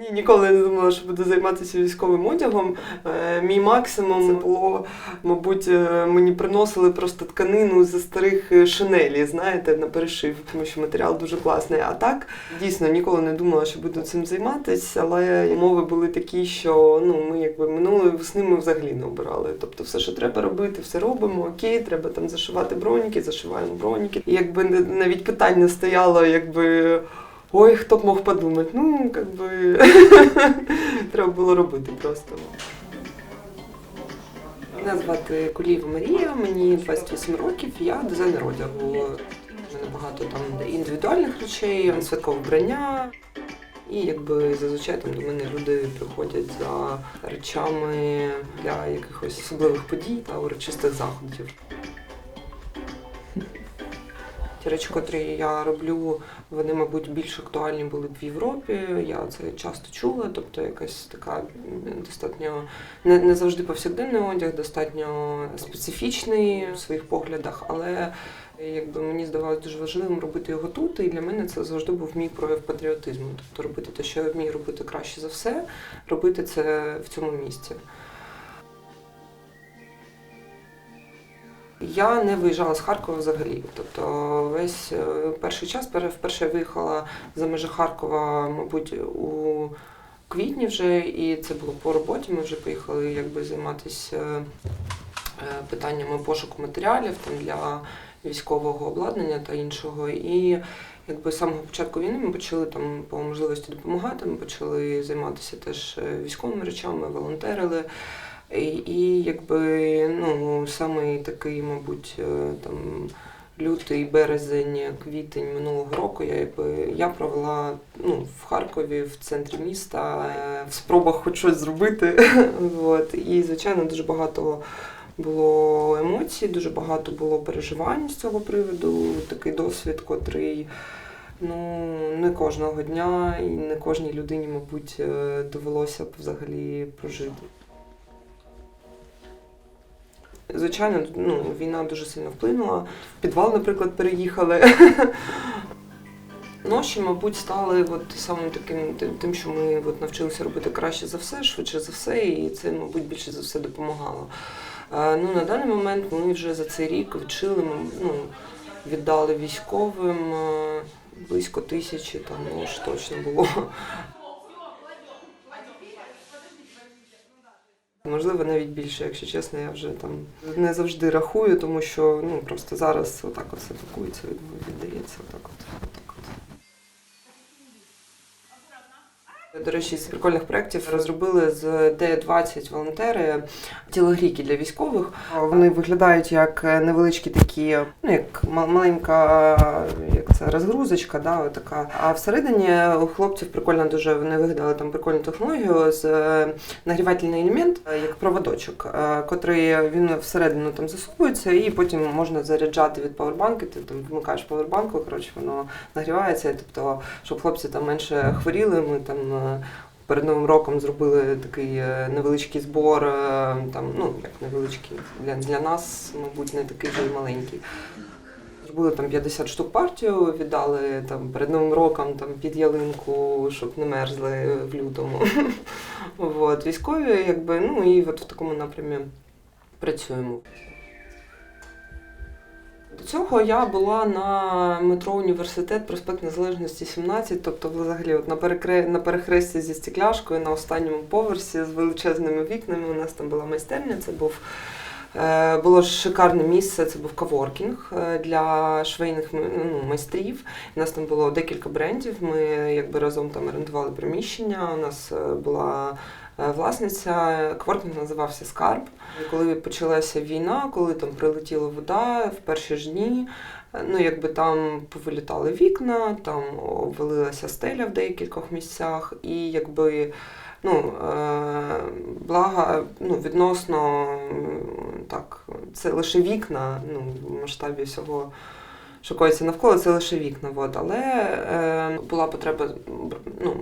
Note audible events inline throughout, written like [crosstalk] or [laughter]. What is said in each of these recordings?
Ні, ніколи не думала, що буду займатися військовим одягом. Е, Мій максимум це було, мабуть, е, мені приносили просто тканину зі старих е, шинелі, знаєте, на перешив, тому що матеріал дуже класний. А так дійсно ніколи не думала, що буду цим займатися, але умови були такі, що ну ми якби минулої весни ми взагалі не обирали. Тобто, все, що треба робити, все робимо. Окей, треба там зашивати броніки, зашиваємо броніки. І якби навіть питання стояло, якби. Ой, хто б мог подумати? Ну, як би [laughs] треба було робити просто. Мене звати Кулієва Марія, мені 28 років, я дизайнер одягу. У мене багато там індивідуальних речей, святкове вбрання. І якби зазвичай там до мене люди приходять за речами для якихось особливих подій та урочистих заходів. Ті речі, котрі я роблю, вони, мабуть, більш актуальні були б в Європі. Я це часто чула, тобто якась така достатньо не, не завжди повсякденний одяг, достатньо специфічний в своїх поглядах, але якби мені здавалося дуже важливим робити його тут, і для мене це завжди був мій прояв патріотизму. Тобто робити те, що я вмію робити краще за все, робити це в цьому місці. Я не виїжджала з Харкова взагалі. Тобто весь е, перший час, вперше виїхала за межі Харкова, мабуть, у квітні вже, і це було по роботі. Ми вже поїхали якби займатися е, питаннями пошуку матеріалів там для військового обладнання та іншого. І якби з самого початку війни ми почали там по можливості допомагати. Ми почали займатися теж е, військовими речами, волонтерили. І, якби ну саме такий, мабуть, е, там лютий, березень, квітень минулого року я якби я провела ну, в Харкові, в центрі міста, е, в спробах хоч щось зробити. [laughs] От. І, звичайно, дуже багато було емоцій, дуже багато було переживань з цього приводу. Такий досвід, котрий. Ну, не кожного дня і не кожній людині, мабуть, е, довелося б взагалі прожити. Звичайно, ну, війна дуже сильно вплинула. Підвал, наприклад, переїхали. Ноші, мабуть, стали от самим таким тим, що ми от навчилися робити краще за все, швидше за все, і це, мабуть, більше за все допомагало. Е, Ну, на даний момент ми вже за цей рік відшили, ну, віддали військовим е, близько тисячі, там, ну, точно було. Можливо, навіть більше, якщо чесно, я вже там не завжди рахую, тому що ну просто зараз отак от все пакується, віддається отак от. отак от. До речі, з прикольних проєктів розробили з Д20 волонтери тілогрійки для військових. Вони виглядають як невеличкі такі, ну як ма- маленька як це, розгрузочка, да, така. А всередині у хлопців прикольно дуже вони вигадали там прикольну технологію з е, нагрівательний елемент, е, як проводочок, е, котрий він всередину там засовується, і потім можна заряджати від павербанки. Ти там вмикаєш павербанку, коротше, воно нагрівається. Тобто, щоб хлопці там менше хворіли, ми там. Перед новим роком зробили такий е, невеличкий збор, е, там ну як невеличкий для, для нас, мабуть, не такий вже й маленький. Зробили там 50 штук партію, віддали там перед новим роком там під ялинку, щоб не мерзли в лютому. [laughs] Військові, якби, ну і от в такому напрямі працюємо. До цього я була на метро університет, проспект Незалежності 17, тобто взагалі от на, перекре... на перехресті зі стекляшкою на останньому поверсі з величезними вікнами. У нас там була майстерня. Це був було шикарне місце. Це був каворкінг е, для швейних ну, майстрів. У нас там було декілька брендів. Ми якби разом там орендували приміщення. У нас е, була е, власниця. Коворкінг називався Скарб. Коли почалася війна, коли там прилетіла вода в перші ж дні, е, ну якби там повилітали вікна, там обвалилася стеля в декількох місцях, і якби. Ну, блага благо, ну, відносно так, це лише вікна, ну, в масштабі всього, що коїться навколо, це лише вікна. От. Але е, була потреба ну,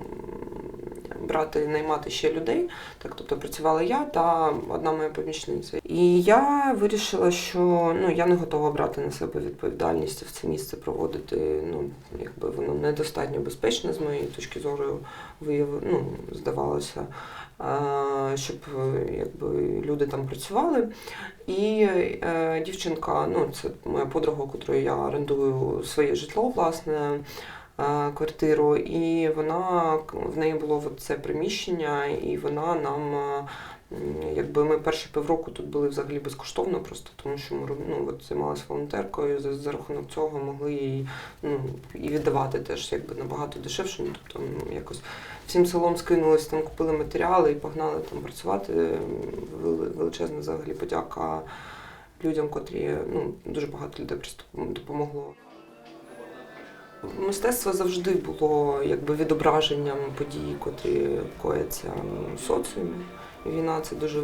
брати наймати ще людей. Так, тобто працювала я та одна моя помічниця. І я вирішила, що ну я не готова брати на себе відповідальність в це місце проводити. Ну якби воно недостатньо безпечне з моєї точки зору вияв... ну, здавалося, щоб якби люди там працювали. І е, дівчинка, ну це моя подруга, котрою я орендую своє житло, власне. Е, Квартиру, і вона в неї було це приміщення, і вона нам е, якби ми перші півроку тут були взагалі безкоштовно, просто тому що ми ну, от займалися волонтеркою, за, за рахунок цього могли їй ну, і віддавати теж якби набагато дешевше. Ну, тобто ну, якось всім селом скинулись, там купили матеріали і погнали там працювати. Величезна взагалі подяка людям, котрі ну, дуже багато людей просто допомогло. Мистецтво завжди було якби відображенням подій, котрі кояться в соціумі. Війна це дуже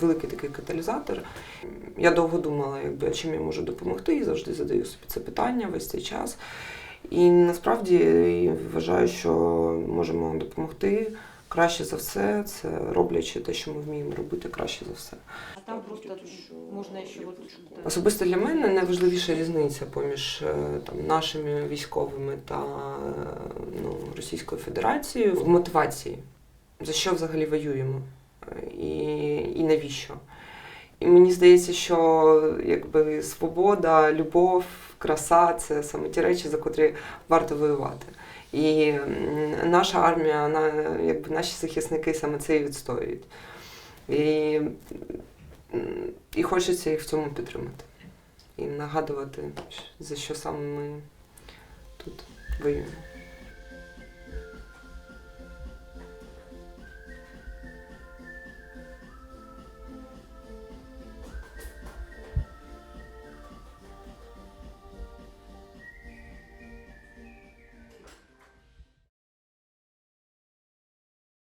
великий такий каталізатор. Я довго думала, якби, чим я можу допомогти, і завжди задаю собі це питання весь цей час. І насправді вважаю, що можемо допомогти краще за все, це роблячи те, що ми вміємо робити краще за все. А там просто вот... да. Особисто для мене найважливіша різниця поміж е, там нашими військовими та е, ну, Російською Федерацією в мотивації, за що взагалі воюємо е, і, і навіщо. І мені здається, що якби свобода, любов, краса це саме ті речі, за котрі варто воювати. І наша армія, вона, якби наші захисники саме це і відстоюють. І, і хочеться їх в цьому підтримати. І нагадувати, за що саме ми тут воюємо.